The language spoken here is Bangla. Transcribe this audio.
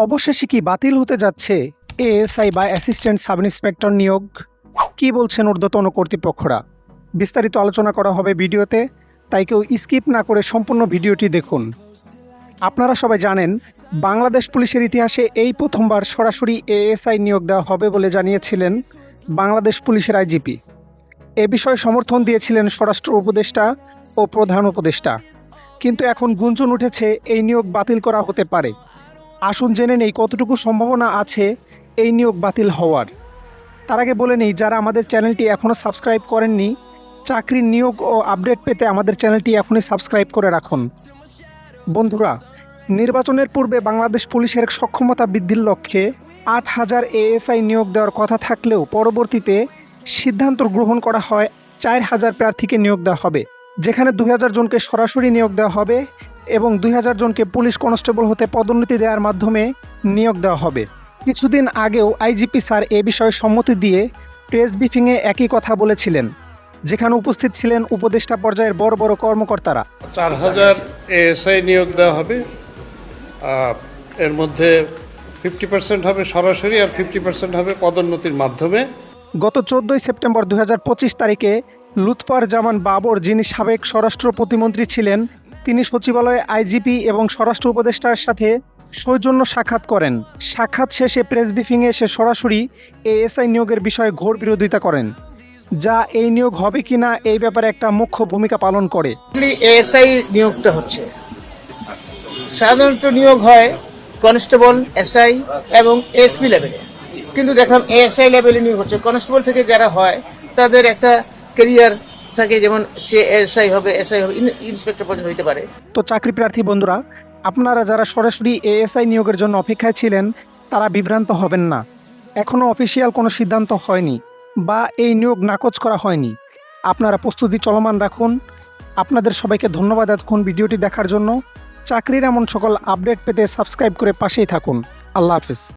অবশেষে কি বাতিল হতে যাচ্ছে? এএসআই বা অ্যাসিস্ট্যান্ট সাব ইন্সপেক্টর নিয়োগ? কি বলছেন ঊর্ধ্বতন কর্তৃপক্ষরা? বিস্তারিত আলোচনা করা হবে ভিডিওতে, তাই কেউ স্কিপ না করে সম্পূর্ণ ভিডিওটি দেখুন। আপনারা সবাই জানেন, বাংলাদেশ পুলিশের ইতিহাসে এই প্রথমবার সরাসরি এএসআই নিয়োগ দেওয়া হবে বলে জানিয়েছিলেন বাংলাদেশ পুলিশের আইজিপি। এ বিষয়ে সমর্থন দিয়েছিলেন স্বরাষ্ট্র উপদেষ্টা ও প্রধান উপদেষ্টা। কিন্তু এখন গুঞ্জন উঠেছে, এই নিয়োগ বাতিল করা হতে পারে। আসুন জেনে নেই কতটুকু সম্ভাবনা আছে এই নিয়োগ বাতিল হওয়ার। তার আগে বলে নেই, যারা আমাদের চ্যানেলটি এখনও সাবস্ক্রাইব করেননি, চাকরির নিয়োগ ও আপডেট পেতে আমাদের চ্যানেলটি এখনই সাবস্ক্রাইব করে রাখুন। বন্ধুরা, নির্বাচনের পূর্বে বাংলাদেশ পুলিশের সক্ষমতা বৃদ্ধির লক্ষ্যে আট হাজার এএসআই নিয়োগ দেওয়ার কথা থাকলেও পরবর্তীতে সিদ্ধান্ত গ্রহণ করা হয় চার হাজার প্রার্থীকে নিয়োগ দেওয়া হবে, যেখানে দু হাজার জনকে সরাসরি নিয়োগ দেওয়া হবে এবং দুই হাজার জনকে পুলিশ কনস্টেবল হতে পদোন্নতি দেওয়ার মাধ্যমে নিয়োগ দেওয়া হবে। কিছুদিন আগেও আইজিপি স্যার এ বিষয়ে সম্মতি দিয়ে প্রেস ব্রিফিংয়ে একই কথা বলেছিলেন যেখানে উপস্থিত ছিলেন উপদেষ্টা পর্যায়ের বড় বড় কর্মকর্তারা। চার হাজার এএসআই নিয়োগ দেওয়া হবে এর মধ্যে ফিফটি পার্সেন্ট হবে সরাসরি আর ফিফটি পার্সেন্ট হবে পদোন্নতির মাধ্যমে। গত চোদ্দোই সেপ্টেম্বর দুই হাজার পঁচিশ তারিখে লুৎফার জামান বাবর যিনি সাবেক স্বরাষ্ট্র প্রতিমন্ত্রী ছিলেন তিনি সচিবালয়ে আইজিপি এবং স্বরাষ্ট্র উপদেষ্টার সাথে সৌজন্য সাক্ষাৎ করেন। সাক্ষাৎ শেষে প্রেস ব্রিফিংয়ে সে সরাসরি এএসআই নিয়োগের বিষয়ে ঘোর বিরোধিতা করেন, যা এই নিয়োগ হবে কিনা এই ব্যাপারে একটা মুখ্য ভূমিকা পালন করে। এএসআই নিয়োগটা হচ্ছে। সাধারণত নিয়োগ হয় কনস্টেবল, এসআই এবং এসপি লেভেলে কিন্তু দেখলাম এএসআই লেভেলে নিয়োগ হচ্ছে। কনস্টেবল থেকে যারা হয়, তাদের একটা কেরিয়ার থাকে, যেমন সে এসআই হবে এসআই হবে, ইন- ইন্সপেক্টর পর্যন্ত হইতে পারে। তো চাকরি প্রার্থী বন্ধুরা, আপনারা যারা সরাসরি এএসআই নিয়োগের জন্য অপেক্ষায় ছিলেন, তারা বিভ্রান্ত হবেন না। এখনও অফিসিয়াল কোনো সিদ্ধান্ত হয়নি বা এই নিয়োগ নাকচ করা হয়নি। আপনারা প্রস্তুতি চলমান রাখুন। আপনাদের সবাইকে ধন্যবাদ এতক্ষণ ভিডিওটি দেখার জন্য। চাকরির এমন সকল আপডেট পেতে সাবস্ক্রাইব করে পাশেই থাকুন। আল্লাহ হাফিজ।